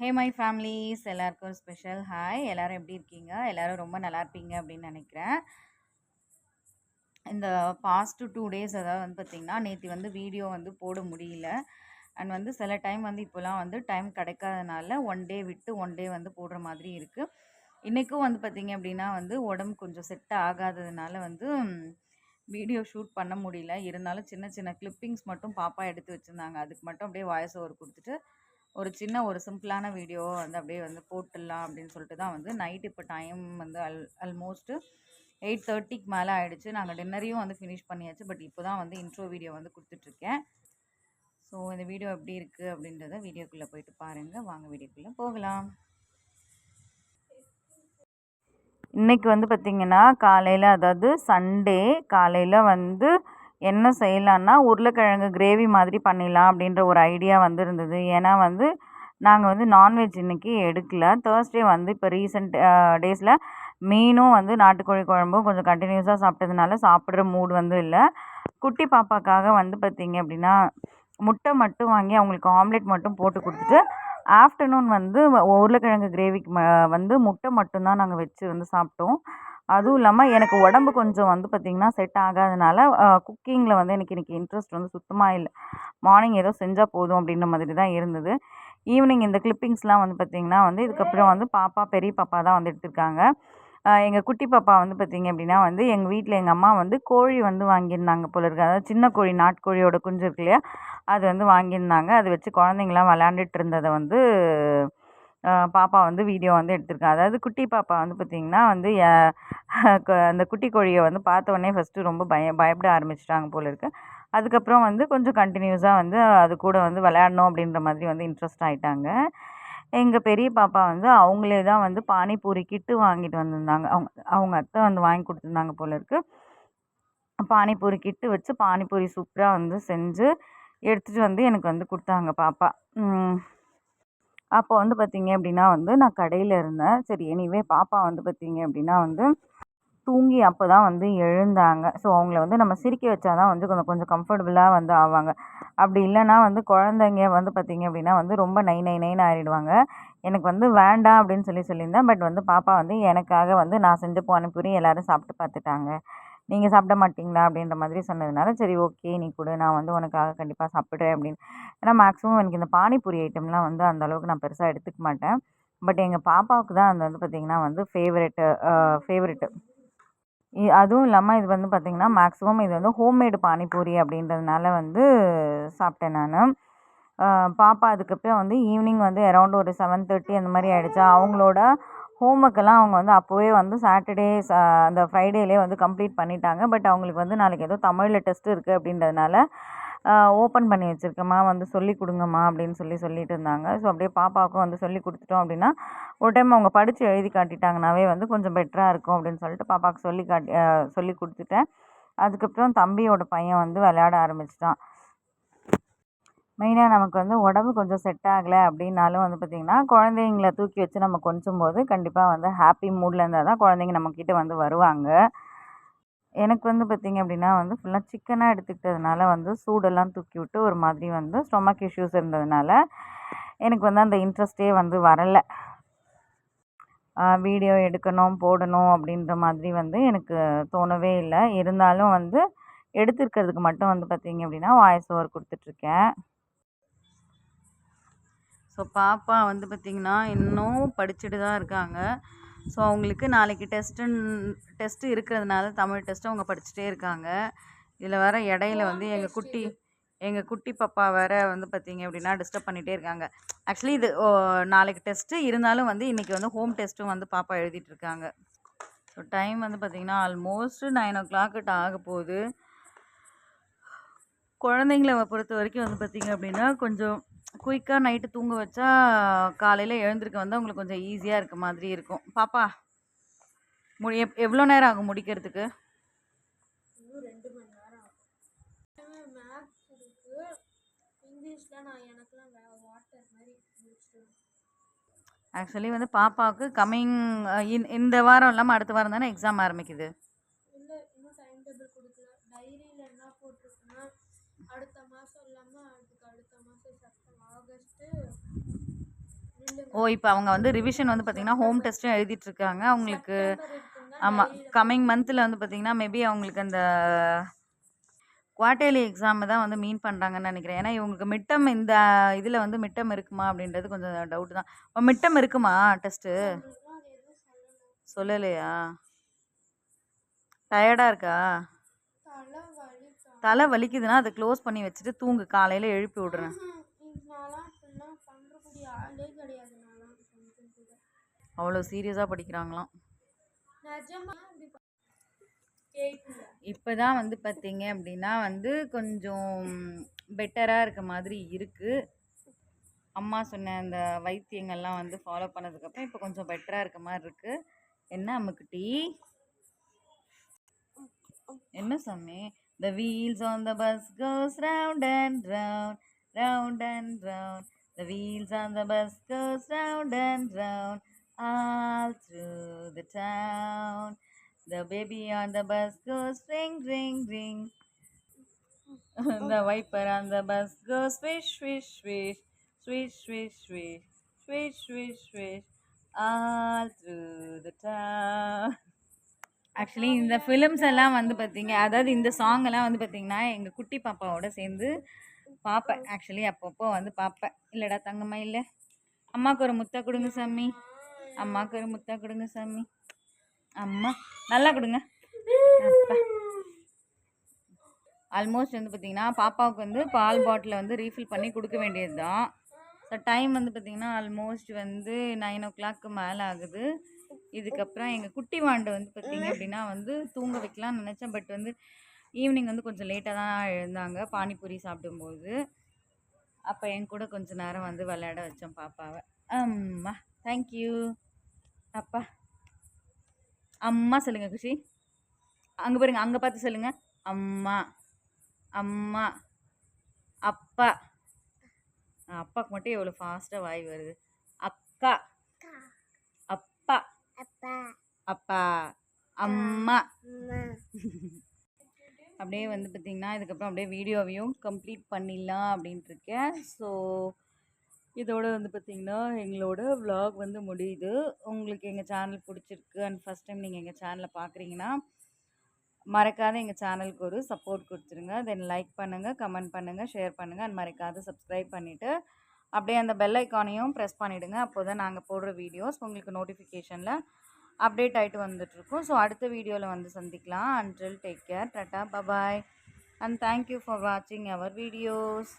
Hey my families எல்லாருக்கும் special hi எல்லோரும் எப்படி இருக்கீங்க? எல்லோரும் ரொம்ப நல்லா இருப்பீங்க அப்படின்னு நினைக்கிறேன். இந்த பாஸ்ட் டூ டேஸ் அதாவது வந்து பார்த்திங்கன்னா நேற்று வந்து வீடியோ வந்து போட முடியல. அண்ட் வந்து சில டைம் வந்து இப்போலாம் வந்து டைம் கிடைக்காதனால ஒன் டே விட்டு ஒன் டே வந்து போடுற மாதிரி இருக்குது இன்றைக்கும் வந்து பார்த்திங்க அப்படின்னா வந்து உடம்பு கொஞ்சம் செட் ஆகாததுனால வந்து வீடியோ ஷூட் பண்ண முடியல. இருந்தாலும் சின்ன சின்ன கிளிப்பிங்ஸ் மட்டும் பாப்பா எடுத்து வச்சுருந்தாங்க. அதுக்கு மட்டும் அப்படியே வாய்ஸ் ஓவர் கொடுத்துட்டு ஒரு சின்ன ஒரு சிம்பிளான வீடியோ வந்து அப்படியே வந்து போட்டுடலாம் அப்படின்னு சொல்லிட்டு தான் வந்து நைட் இப்போ டைம் வந்து அல் ஆல்மோஸ்ட்டு எயிட் தேர்ட்டிக்கு மேலே ஆகிடுச்சு நாங்கள் டின்னரையும் வந்து ஃபினிஷ் பண்ணியாச்சு. பட் இப்போ தான் வந்து இன்ட்ரோ வீடியோ வந்து கொடுத்துட்ருக்கேன். ஸோ இந்த வீடியோ எப்படி இருக்குது அப்படின்றத வீடியோக்குள்ளே போயிட்டு பாருங்கள் வாங்க வீடியோக்குள்ளே போகலாம். இன்றைக்கி வந்து பார்த்திங்கன்னா காலையில் அதாவது சண்டே காலையில் வந்து என்ன செய்யலான்னா உருளைக்கிழங்கு கிரேவி மாதிரி பண்ணிடலாம் அப்படின்ற ஒரு ஐடியா வந்து இருந்தது ஏன்னா வந்து நாங்கள் வந்து நான்வெஜ் இன்றைக்கி எடுக்கல. தேர்ஸ்டே வந்து இப்போ ரீசெண்ட் டேஸில் மீனும் வந்து நாட்டுக்கோழி குழம்பும் கொஞ்சம் கண்டினியூஸாக சாப்பிட்டதுனால சாப்பிட்ற மூடு வந்து இல்லை. குட்டி பாப்பாக்காக வந்து பார்த்திங்க அப்படின்னா முட்டை மட்டும் வாங்கி அவங்களுக்கு ஆம்லெட் மட்டும் போட்டு கொடுத்துட்டு ஆஃப்டர்நூன் வந்து உருளைக்கிழங்கு கிரேவிக்கு வந்து முட்டை மட்டும்தான் நாங்கள் வச்சு வந்து சாப்பிட்டோம். அதுவும் இல்லாமல் எனக்கு உடம்பு கொஞ்சம் வந்து பார்த்திங்கன்னா செட் ஆகாதனால குக்கிங்கில் வந்து எனக்கு இன்றைக்கி இன்ட்ரெஸ்ட் வந்து சுத்தமாக இல்லை. மார்னிங் ஏதோ செஞ்சால் போதும் அப்படின்ற மாதிரி தான் இருந்தது. ஈவினிங் இந்த கிளிப்பிங்ஸ்லாம் வந்து பார்த்திங்கன்னா வந்து இதுக்கப்புறம் வந்து பாப்பா பெரிய பாப்பா தான் வந்து எடுத்திருக்காங்க. எங்கள் குட்டி பாப்பா வந்து பார்த்திங்க அப்படின்னா வந்து எங்கள் வீட்டில் எங்கள் அம்மா வந்து கோழி வந்து வாங்கியிருந்தாங்க போல இருக்குது அதாவது சின்ன கோழி நாட்டுக்கோழியோட குஞ்சு இருக்கு இல்லையா? அது வந்து வாங்கியிருந்தாங்க. அதை வச்சு குழந்தைங்களாம் விளையாண்டுட்டு இருந்ததை வந்து பாப்பா வந்து வீடியோ வந்து எடுத்திருக்கேன் அதாவது குட்டி பாப்பா வந்து பார்த்திங்கன்னா வந்து அந்த குட்டி கோழியை வந்து பார்த்த உடனே ஃபஸ்ட்டு ரொம்ப பய பயப்பட ஆரம்பிச்சிட்டாங்க போல இருக்குது அதுக்கப்புறம் வந்து கொஞ்சம் கண்டினியூஸாக வந்து அது கூட வந்து விளையாடணும் அப்படின்ற மாதிரி வந்து இன்ட்ரெஸ்ட் ஆகிட்டாங்க எங்கள் பெரிய பாப்பா வந்து அவங்களே தான் வந்து பானிபூரி கிட்டு வாங்கிட்டு வந்திருந்தாங்க. அவங்க அவங்க அத்தை வந்து வாங்கி கொடுத்துருந்தாங்க போல இருக்குது பானிபூரி கிட்டு வச்சு பானிபூரி சூப்பராக வந்து செஞ்சு எடுத்துகிட்டு வந்து எனக்கு வந்து கொடுத்தாங்க பாப்பா. அப்போ வந்து பார்த்திங்க அப்படின்னா வந்து நான் கடையில் இருந்தேன். சரி எனிவே பாப்பா வந்து பார்த்திங்க அப்படின்னா வந்து தூங்கி அப்போ தான் வந்து எழுந்தாங்க. ஸோ அவங்கள வந்து நம்ம சிரிக்க வச்சா தான் வந்து கொஞ்சம் கொஞ்சம் கம்ஃபர்டபுளாக வந்து ஆவாங்க. அப்படி இல்லைன்னா வந்து குழந்தைங்க வந்து பார்த்திங்க அப்படின்னா வந்து ரொம்ப நை நை நைன்னு ஆகிடுவாங்க எனக்கு வந்து வேண்டாம் அப்படின்னு சொல்லி சொல்லியிருந்தேன். பட் வந்து பாப்பா வந்து எனக்காக வந்து நான் செஞ்ச பானிபூரி எல்லோரும் சாப்பிட்டு பார்த்துட்டாங்க நீங்கள் சாப்பிட மாட்டிங்களா? அப்படின்ற மாதிரி சொன்னதுனால சரி ஓகே நீ கொடு நான் வந்து உனக்காக கண்டிப்பாக சாப்பிட்றேன் அப்படின்னு. ஏன்னா மேக்ஸிமம் எனக்கு இந்த பானிபூரி ஐட்டம்லாம் வந்து அந்த அளவுக்கு நான் பெருசாக எடுத்துக்க மாட்டேன். பட் எங்கள் பாப்பாவுக்கு தான் அது வந்து பார்த்திங்கன்னா வந்து ஃபேவரெட்டு ஃபேவரெட்டு அதுவும் இல்லாமல் இது வந்து பார்த்திங்கன்னா மேக்ஸிமம் இது வந்து ஹோம்மேடு பானிபூரி அப்படின்றதுனால வந்து சாப்பிட்டேன் நான். பாப்பா அதுக்கப்புறம் வந்து ஈவினிங் வந்து அரௌண்ட் ஒரு செவன் தேர்ட்டி அந்த மாதிரி ஆகிடுச்சா அவங்களோட ஹோம் ஒர்க்கெல்லாம் அவங்க வந்து அப்போவே வந்து சாட்டர்டே அந்த ஃப்ரைடேலே வந்து கம்ப்ளீட் பண்ணிட்டாங்க. பட் அவங்களுக்கு வந்து நாளைக்கு ஏதோ தமிழில் டெஸ்ட் இருக்குது அப்படின்றதுனால ஓப்பன் பண்ணி வச்சுருக்கேம்மா வந்து சொல்லி கொடுங்கம்மா அப்படின்னு சொல்லி சொல்லிட்டு இருந்தாங்க. ஸோ அப்படியே பாப்பாவுக்கும் வந்து சொல்லி கொடுத்துட்டோம் அப்படின்னா ஒரு டைம் அவங்க படித்து எழுதி காட்டிட்டாங்கனாவே வந்து கொஞ்சம் பெட்டராக இருக்கும் அப்படின்னு சொல்லிட்டு பாப்பாவுக்கு சொல்லி காட்டி சொல்லி கொடுத்துட்டேன். அதுக்கப்புறம் தம்பியோட பையன் வந்து விளையாட ஆரம்பிச்சிட்டான். மெயினாக நமக்கு வந்து உடம்பு கொஞ்சம் செட் ஆகலை அப்படின்னாலும் வந்து பார்த்திங்கன்னா குழந்தைங்கள தூக்கி வச்சு நம்ம கொஞ்சம் போது கண்டிப்பாக வந்து ஹாப்பி மூடில் இருந்தால் தான் குழந்தைங்க நம்மக்கிட்ட வந்து வருவாங்க. எனக்கு வந்து பார்த்திங்க அப்படின்னா வந்து ஃபுல்லாக சிக்கனாக எடுத்துக்கிட்டதுனால வந்து சூடெல்லாம் தூக்கி விட்டு ஒரு மாதிரி வந்து ஸ்டொமக் இஷ்யூஸ் இருந்ததுனால எனக்கு வந்து அந்த இன்ட்ரெஸ்ட்டே வந்து வரலை. வீடியோ எடுக்கணும் போடணும் அப்படின்ற மாதிரி வந்து எனக்கு தோணவே இல்லை. இருந்தாலும் வந்து எடுத்துருக்கிறதுக்கு மட்டும் வந்து பார்த்திங்க அப்படின்னா வாய்ஸ் ஓவர் கொடுத்துட்ருக்கேன் ஸோ பாப்பா வந்து பார்த்திங்கன்னா இன்னும் படிச்சுட்டு தான் இருக்காங்க. ஸோ அவங்களுக்கு நாளைக்கு டெஸ்ட்டு டெஸ்ட்டு இருக்கிறதுனால தமிழ் டெஸ்ட்டு அவங்க படிச்சுட்டே இருக்காங்க. இதில் வேறு இடையில வந்து எங்கள் குட்டி எங்கள் குட்டி பாப்பா வேறு வந்து பார்த்திங்க அப்படின்னா டிஸ்டர்ப் பண்ணிகிட்டே இருக்காங்க. ஆக்சுவலி இது நாளைக்கு டெஸ்ட்டு இருந்தாலும் வந்து இன்றைக்கி வந்து ஹோம் டெஸ்ட்டும் வந்து பாப்பா எழுதிட்டுருக்காங்க ஸோ டைம் வந்து பார்த்திங்கன்னா ஆல்மோஸ்ட்டு நைன் ஓ கிளாக்கிட்ட ஆக போகுது. குழந்தைங்கள பொறுத்த வரைக்கும் வந்து பார்த்திங்க அப்படின்னா கொஞ்சம் குயிக்காக நைட்டு தூங்க வச்சா காலையில் எழுந்திருக்க வந்து அவங்களுக்கு கொஞ்சம் ஈஸியாக இருக்க மாதிரி இருக்கும். பாப்பா முடி எப் எவ்வளோ நேரம் ஆகும் முடிக்கிறதுக்கு? ஆக்சுவலி வந்து பாப்பாவுக்கு கம்மிங் இந்த வாரம் இல்லாமல் அடுத்த வாரம் தானே எக்ஸாம் ஆரம்பிக்குது? அடுத்த மாதம் இல்லாமல் அதுக்கு அடுத்த மாதம் ஓ இப்போ அவங்க வந்து ரிவிஷன் வந்து பார்த்தீங்கன்னா ஹோம் டெஸ்ட்டும் எழுதிட்டு இருக்காங்க அவங்களுக்கு ஆமாம் கம்மிங் மந்தில் வந்து பார்த்தீங்கன்னா மேபி அவங்களுக்கு அந்த குவார்டர்லி எக்ஸாம் தான் வந்து மீன் பண்ணுறாங்கன்னு நினைக்கிறேன். ஏன்னா இவங்களுக்கு மிட்டம் இந்த இதில் வந்து மிட்டம் இருக்குமா அப்படின்றது கொஞ்சம் டவுட் தான். இப்போ மிட்டம் இருக்குமா டெஸ்ட்டு சொல்லலையா? டயர்டாக இருக்கா? தலை வலிக்குதுன்னா அதை க்ளோஸ் பண்ணி வச்சுட்டு தூங்கு. காலையில் எழுப்பி விட்றேன். அவ்வளோ சீரியஸாக படிக்கிறாங்களாம். இப்போ தான் வந்து பார்த்தீங்க அப்படின்னா வந்து கொஞ்சம் பெட்டராக இருக்க மாதிரி இருக்குது அம்மா சொன்ன அந்த வைத்தியங்கள்லாம் வந்து ஃபாலோ பண்ணதுக்கப்புறம் இப்போ கொஞ்சம் பெட்டராக இருக்க மாதிரி இருக்குது என்ன அம்முக்குட்டி? என்ன சாமி? The wheels on the bus goes round and round, round and round. The wheels on the bus goes round and round, all through the town. The baby on the bus goes ring, ring, ring. the wiper on the bus goes swish, swish, swish, swish, swish, swish, swish, swish, swish, all through the town. Actually இந்த films எல்லாம் வந்து பார்த்தீங்க அதாவது இந்த song எல்லாம் வந்து பார்த்தீங்கன்னா எங்கள் குட்டி பாப்பாவோட சேர்ந்து பார்ப்பேன் ஆக்சுவலி அப்பப்போ வந்து பார்ப்பேன் இல்லைடா தங்கம்மா இல்லை. அம்மாவுக்கு ஒரு முத்தா கொடுங்க சாமி. அம்மாவுக்கு ஒரு முத்தா கொடுங்க சாமி. அம்மா நல்லா கொடுங்க. அப்பா. ஆல்மோஸ்ட் வந்து பார்த்திங்கன்னா பாப்பாவுக்கு வந்து பால் பாட்டிலை வந்து ரீஃபில் பண்ணி கொடுக்க வேண்டியது தான் ஸோ டைம் வந்து பார்த்திங்கன்னா ஆல்மோஸ்ட் வந்து நைன் ஓ கிளாக்கு மேலே ஆகுது. இதுக்கப்புறம் எங்கள் குட்டி வாண்டு வந்து பார்த்திங்க அப்படின்னா வந்து தூங்க வைக்கலாம்னு நினச்சேன். பட் வந்து ஈவினிங் வந்து கொஞ்சம் லேட்டாக தான் எழுந்தாங்க. பானிபூரி சாப்பிடும்போது. அப்போ என் கூட கொஞ்சம் நேரம் வந்து விளையாட வச்சேன் பாப்பாவை. அம்மா தேங்க்யூ அப்பா. அம்மா சொல்லுங்கள் குஷி. அங்கே பாருங்க அங்கே பார்த்து சொல்லுங்கள் அம்மா. அம்மா. அப்பா. அப்பாவுக்கு மட்டும் எவ்வளோ ஃபாஸ்ட்டாக வாய் வருது. அக்கா. அப்பா. அப்பா. அம்மா. அப்படியே வந்து பார்த்திங்கன்னா இதுக்கப்புறம் அப்படியே வீடியோவையும் கம்ப்ளீட் பண்ணிடலாம் அப்படின்ட்டு இருக்கேன் ஸோ இதோட வந்து பார்த்திங்கன்னா எங்களோட விலாக் வந்து முடியுது. உங்களுக்கு எங்கள் சேனல் பிடிச்சிருக்கு அண்ட் ஃபஸ்ட் டைம் நீங்கள் எங்கள் சேனலை பார்க்குறீங்கன்னா மறக்காத எங்கள் சேனலுக்கு ஒரு சப்போர்ட் கொடுத்துருங்க. தென் லைக் பண்ணுங்கள் கமெண்ட் பண்ணுங்கள் ஷேர் பண்ணுங்கள் அண்ட் மறக்காத சப்ஸ்கிரைப் பண்ணிவிட்டு அப்படியே அந்த பெல் ஐக்கானையும் ப்ரெஸ் பண்ணிவிடுங்க அப்போ தான் நாங்கள் போடுற வீடியோஸ் உங்களுக்கு நோட்டிஃபிகேஷனில் அப்டேட் ஆகிட்டு வந்துட்டுருக்கோம் ஸோ அடுத்த வீடியோவில் வந்து சந்திக்கலாம். Until take care tata bye bye and thank you for வாட்சிங் அவர் வீடியோஸ்